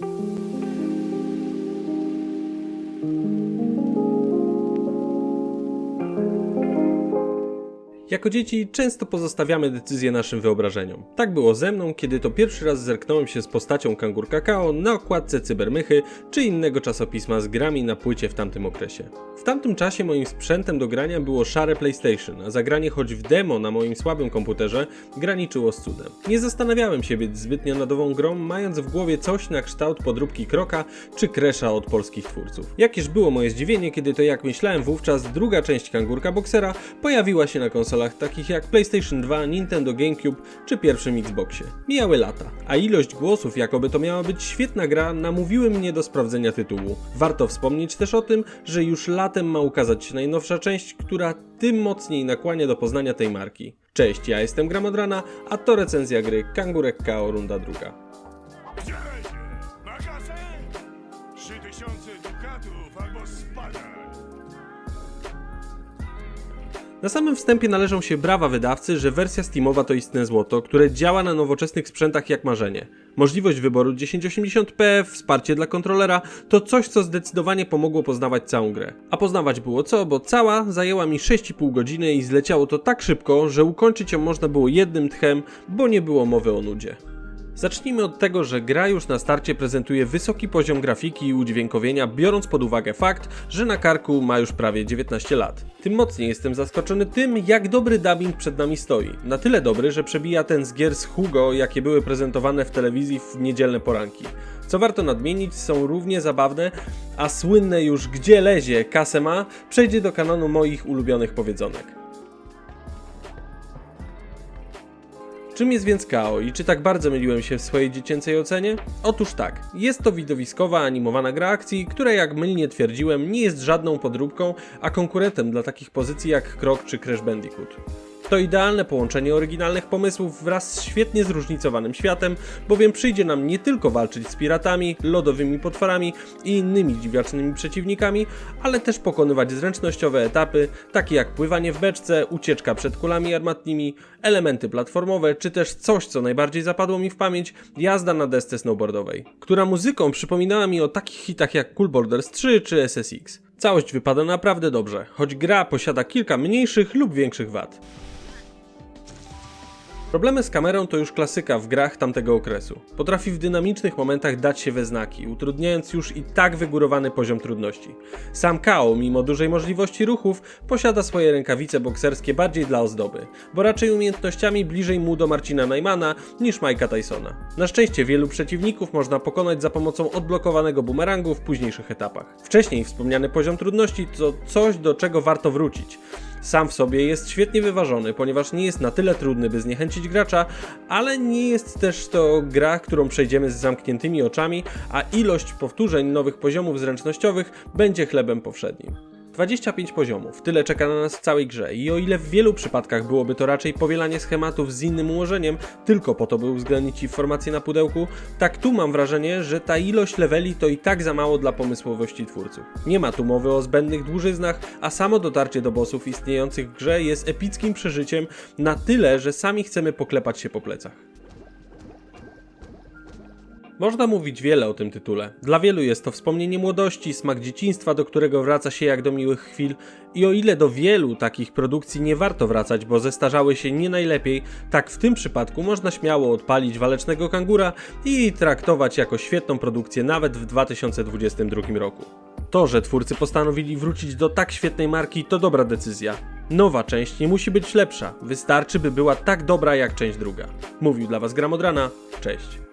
thank you Jako dzieci często pozostawiamy decyzje naszym wyobrażeniom. Tak było ze mną, kiedy to pierwszy raz zerknąłem się z postacią Kangur Kakao na okładce Cybermychy czy innego czasopisma z grami na płycie w tamtym okresie. W tamtym czasie moim sprzętem do grania było szare PlayStation, a zagranie choć w demo na moim słabym komputerze graniczyło z cudem. Nie zastanawiałem się być zbytnio nad ową grą, mając w głowie coś na kształt podróbki Kroka czy Kresza od polskich twórców. Jakież było moje zdziwienie, kiedy to jak myślałem wówczas druga część Kangurka Boxera pojawiła się na konsolach takich jak PlayStation 2, Nintendo GameCube czy pierwszym Xboxie. Mijały lata, a ilość głosów, jakoby to miała być świetna gra, namówiły mnie do sprawdzenia tytułu. Warto wspomnieć też o tym, że już latem ma ukazać się najnowsza część, która tym mocniej nakłania do poznania tej marki. Cześć, ja jestem Gramodrana, a to recenzja gry Kangurek KO Runda Druga. Gdzie będzie? Magazyn? Trzy tysiące dukatów albo spadaj. Na samym wstępie należą się brawa wydawcy, że wersja Steamowa to istne złoto, które działa na nowoczesnych sprzętach jak marzenie. Możliwość wyboru 1080p, wsparcie dla kontrolera to coś, co zdecydowanie pomogło poznawać całą grę. A poznawać było co, bo cała zajęła mi 6,5 godziny i zleciało to tak szybko, że ukończyć ją można było jednym tchem, bo nie było mowy o nudzie. Zacznijmy od tego, że gra już na starcie prezentuje wysoki poziom grafiki i udźwiękowienia, biorąc pod uwagę fakt, że na karku ma już prawie 19 lat. Tym mocniej jestem zaskoczony tym, jak dobry dubbing przed nami stoi. Na tyle dobry, że przebija ten z gier z Hugo, jakie były prezentowane w telewizji w niedzielne poranki. Co warto nadmienić, są równie zabawne, a słynne już gdzie lezie, kasę ma, przejdzie do kanonu moich ulubionych powiedzonek. Czym jest więc KO i czy tak bardzo myliłem się w swojej dziecięcej ocenie? Otóż tak, jest to widowiskowa animowana gra akcji, która jak mylnie twierdziłem nie jest żadną podróbką, a konkurentem dla takich pozycji jak Krok czy Crash Bandicoot. To idealne połączenie oryginalnych pomysłów wraz z świetnie zróżnicowanym światem, bowiem przyjdzie nam nie tylko walczyć z piratami, lodowymi potworami i innymi dziwacznymi przeciwnikami, ale też pokonywać zręcznościowe etapy, takie jak pływanie w beczce, ucieczka przed kulami armatnimi, elementy platformowe, czy też coś, co najbardziej zapadło mi w pamięć, jazda na desce snowboardowej, która muzyką przypominała mi o takich hitach jak Cool Borders 3 czy SSX. Całość wypada naprawdę dobrze, choć gra posiada kilka mniejszych lub większych wad. Problemy z kamerą to już klasyka w grach tamtego okresu. Potrafi w dynamicznych momentach dać się we znaki, utrudniając już i tak wygórowany poziom trudności. Sam KO, mimo dużej możliwości ruchów, posiada swoje rękawice bokserskie bardziej dla ozdoby, bo raczej umiejętnościami bliżej mu do Marcina Najmana niż Mike'a Tysona. Na szczęście wielu przeciwników można pokonać za pomocą odblokowanego bumerangu w późniejszych etapach. Wcześniej wspomniany poziom trudności to coś, do czego warto wrócić. Sam w sobie jest świetnie wyważony, ponieważ nie jest na tyle trudny, by zniechęcić gracza, ale nie jest też to gra, którą przejdziemy z zamkniętymi oczami, a ilość powtórzeń nowych poziomów zręcznościowych będzie chlebem powszednim. 25 poziomów, tyle czeka na nas w całej grze i o ile w wielu przypadkach byłoby to raczej powielanie schematów z innym ułożeniem, tylko po to by uwzględnić informacje na pudełku, tak tu mam wrażenie, że ta ilość leveli to i tak za mało dla pomysłowości twórców. Nie ma tu mowy o zbędnych dłużyznach, a samo dotarcie do bossów istniejących w grze jest epickim przeżyciem na tyle, że sami chcemy poklepać się po plecach. Można mówić wiele o tym tytule. Dla wielu jest to wspomnienie młodości, smak dzieciństwa, do którego wraca się jak do miłych chwil. I o ile do wielu takich produkcji nie warto wracać, bo zestarzały się nie najlepiej, tak w tym przypadku można śmiało odpalić walecznego kangura i traktować jako świetną produkcję nawet w 2022 roku. To, że twórcy postanowili wrócić do tak świetnej marki, to dobra decyzja. Nowa część nie musi być lepsza, wystarczy by była tak dobra jak część druga. Mówił dla Was Gramodrana, cześć.